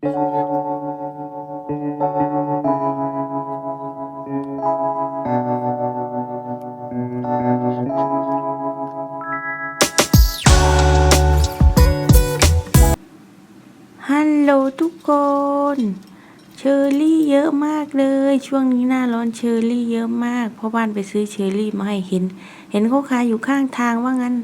ฮัลโหลทุกคน เชอร์รี่เยอะมากเลย ช่วงนี้หน้าร้อนเชอร์รี่เยอะมากพ่อบ้านไปซื้อเชอร์รี่มาให้เห็น เห็นเขาขายอยู่ข้างทางว่างั้น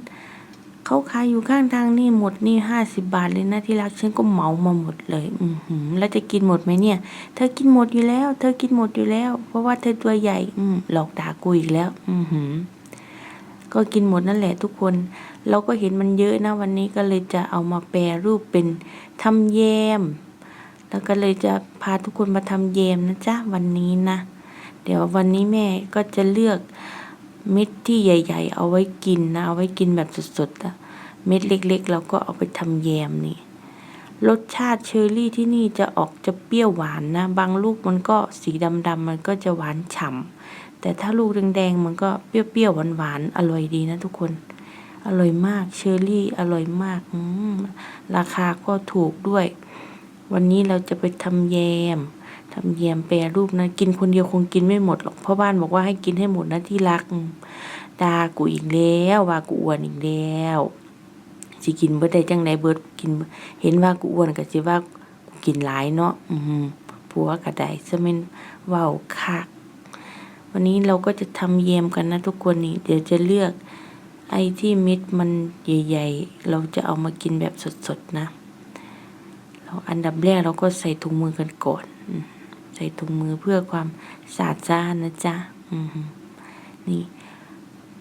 เขาขายอยู่ข้างทางนี่หมดนี่ห้าสิบาทเลยนะที่รักฉันก็เหมามาหมดเลย อือหือแล้วจะกินหมดไหมเนี่ย เธอกินหมดอยู่แล้ว เธอกินหมดอยู่แล้ว เพราะว่าเธอตัวใหญ่ อืมหลอกด่ากูอีกแล้ว อือหือก็กินหมดนั่นแหละทุกคน เราก็เห็นมันเยอะนะวันนี้ก็เลยจะเอามาแปรรูปเป็นทำแยม แล้วก็เลยจะพาทุกคนมาทำแยมนะจ๊ะวันนี้นะ เดี๋ยววันนี้แม่ก็จะเลือก เม็ดที่ใหญ่ ๆ เอาไว้กินนะ เอาไว้กินแบบสดๆอะเม็ดเล็กๆเราก็เอาไปทำแยมนี่ รสชาติเชอร์รี่ที่นี่จะออกจะเปรี้ยวหวานนะ บางลูกมันก็สีดำๆมันก็จะหวานฉ่ำแต่ถ้าลูกแดงๆมันก็เปรี้ยวๆหวานๆอร่อยดีนะทุกคน อร่อยมากเชอร์รี่อร่อยมากอืราคาก็ถูกด้วย วันนี้เราจะไปทำแยม ทำแยมแปรรูปนะ กินคนเดียวคงกินไม่หมดหรอกพ่อบ้านบอกว่าให้กินให้หมดนะที่รักดากูอีกแล้วว่ากูอ้วนอีกแล้วสิกินเบิดได้จังไดเบิดกิน เห็นว่ากูอ้วนก็สิว่ากูกินหลายเนาะอืมผัวก็ได้ซะแม่นเว้าคักวันนี้เราก็จะทำแยมกันนะทุกคนนี่เดี๋ยวจะเลือกไอ้ที่ม็ดมันใหญ่ๆ เราจะเอามากินแบบสดๆนะ เราอันดับแรกเราก็ใส่ถุงมือกันก่อน ใส่ถุงมือเพื่อความสะอาดสะอาดนะจ๊ะอืนี่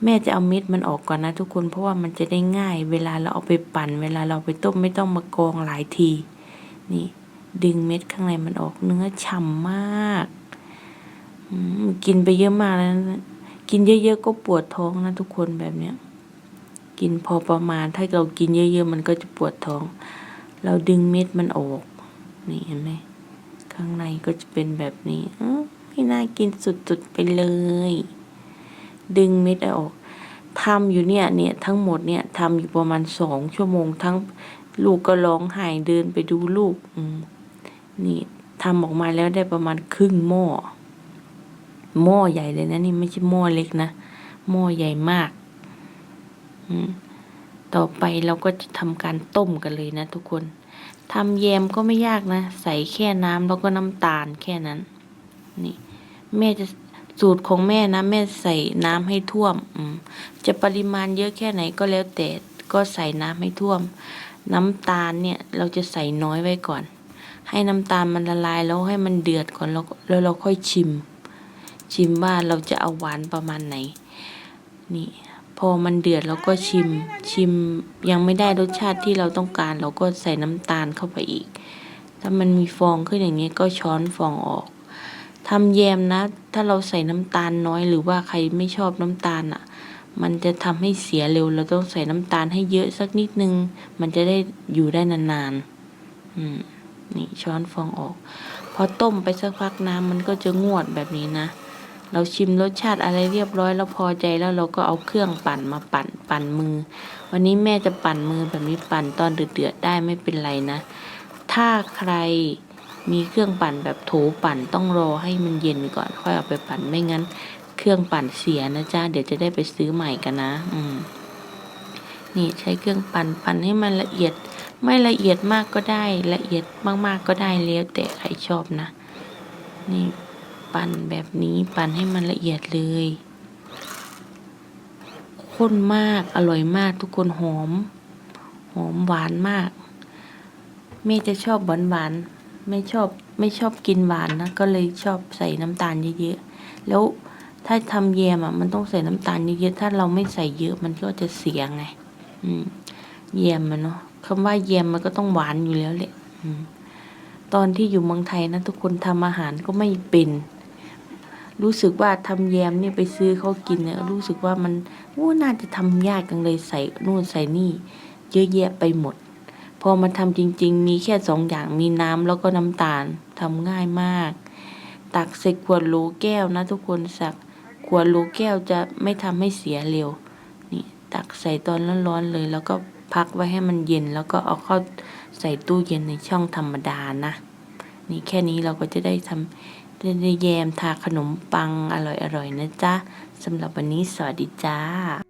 แม่จะเอาเม็ดมันออกก่อนนะทุกคนเพราะว่ามันจะได้ง่าย เวลาเราเอาไปปั่น เวลาเราไปต้มไม่ต้องมากองหลายที นี่ ดึงเม็ดข้างในมันออกเนื้อฉ่ำมากมกินไปเยอะมากแล้วนะกินเยอะๆก็ปวดท้องนะทุกคนแบบเนี้ย กินพอประมาณถ้าเรากินเยอะๆมันก็จะปวดท้อง เราดึงเม็ดมันออก นี่เห็นไหม ข้างในก็จะเป็นแบบนี้ไม่น่ากินสุดๆไปเลย ดึงเม็ดออกทำอยู่เนี่ยเนี่ยทั้งหมดเนี่ยทำอยู่ประมาณสองชั่วโมงทั้งลูกก็ร้องไห้เดินไปดูลูกนี่ทำออกมาแล้วได้ประมาณครึ่งหม้อหม้อใหญ่เลยนะนี่ไม่ใช่หม้อเล็กนะหม้อใหญ่มากต่อไปเราก็จะทำการต้มกันเลยนะทุกคน ทำแยมก็ไม่ยากนะ ใส่แค่น้ำแล้วก็น้ำตาลแค่นั้น นี่ แม่จะสูตรของแม่นะ แม่ใส่น้ำให้ท่วมจะปริมาณเยอะแค่ไหนก็แล้วแต่ก็ใส่น้ำให้ท่วม น้ำตาลเนี่ยเราจะใส่น้อยไว้ก่อน ให้น้ำตาลมันละลายแล้วให้มันเดือดก่อนแล้วแล้วเราค่อยชิม ชิมว่าเราจะเอาหวานประมาณไหน นี่ พอมันเดือดเราก็ชิม ชิมยังไม่ได้รสชาติที่เราต้องการ เราก็ใส่น้ำตาลเข้าไปอีก ถ้ามันมีฟองขึ้นอย่างนี้ก็ช้อนฟองออกทำแยมนะ ถ้าเราใส่น้ำตาลน้อย หรือว่าใครไม่ชอบน้ำตาลอะ มันจะทำให้เสียเร็ว เราต้องใส่น้ำตาลให้เยอะสักนิดนึง มันจะได้อยู่ได้นานๆอืมนี่ช้อนฟองออก พอต้มไปสักพักน้ำมันก็จะงวดแบบนี้นะ เราชิมรสชาติอะไรเรียบร้อยแล้วพอใจแล้วเราก็เอาเครื่องปั่นมาปั่นปั่นมือ วันนี้แม่จะปั่นมือแบบนี้ปั่นตอนเดือดๆได้ไม่เป็นไรนะ ถ้าใครมีเครื่องปั่นแบบโถปั่นต้องรอให้มันเย็นก่อน ค่อยเอาไปปั่นไม่งั้น เครื่องปั่นเสียนะจ๊ะเดี๋ยวจะได้ไปซื้อใหม่กันนะ อืมนี่ใช้เครื่องปั่นปั่นให้มันละเอียด ไม่ละเอียดมากก็ได้ ละเอียดมากๆก็ได้แล้วแต่ใครชอบนะ นี่ ปั่นแบบนี้ปั่นให้มันละเอียดเลยข้นมากอร่อยมากทุกคนหอม หอมหวานมากแม่จะชอบหวานหวานไม่ชอบไม่ชอบกินหวานนะก็เลยชอบใส่น้ำตาลเยอะๆแล้วถ้าทำแยมอะมันต้องใส่น้ำตาลเยอะๆถ้าเราไม่ใส่เยอะมันก็จะเสียไงอืมแยมมันเนาะคำว่าแยมมันก็ต้องหวานอยู่แล้วแหละอืมตอนที่อยู่เมืองไทยนะทุกคนทำอาหารก็ไม่เป็น รู้สึกว่าทำแยมเนี่ยไปซื้อเขากินเนี่ยรู้สึกว่ามันโอ้น่าจะทำยากจังเลยใส่นู่นใส่นี่ เยอะแยะไปหมด พอมาทำจริง ๆ มีแค่สองอย่างมีน้ำแล้วก็น้ำตาลทำง่ายมาก ตักใส่ขวดโหลแก้วนะทุกคนสักขวดโหลแก้วจะไม่ทำให้เสียเร็วนี่ตักใส่ตอนร้อนๆเลย แล้วก็พักไว้ให้มันเย็นแล้วก็เอาเข้าใส่ส่ตู้เย็นในช่องธรรมดานะนี่แค่นี้เราก็จะได้ทำ เดนเดแยมทาขนมปังอร่อยๆนะจ๊ะสำหรับวันนี้สวัสดีจ้า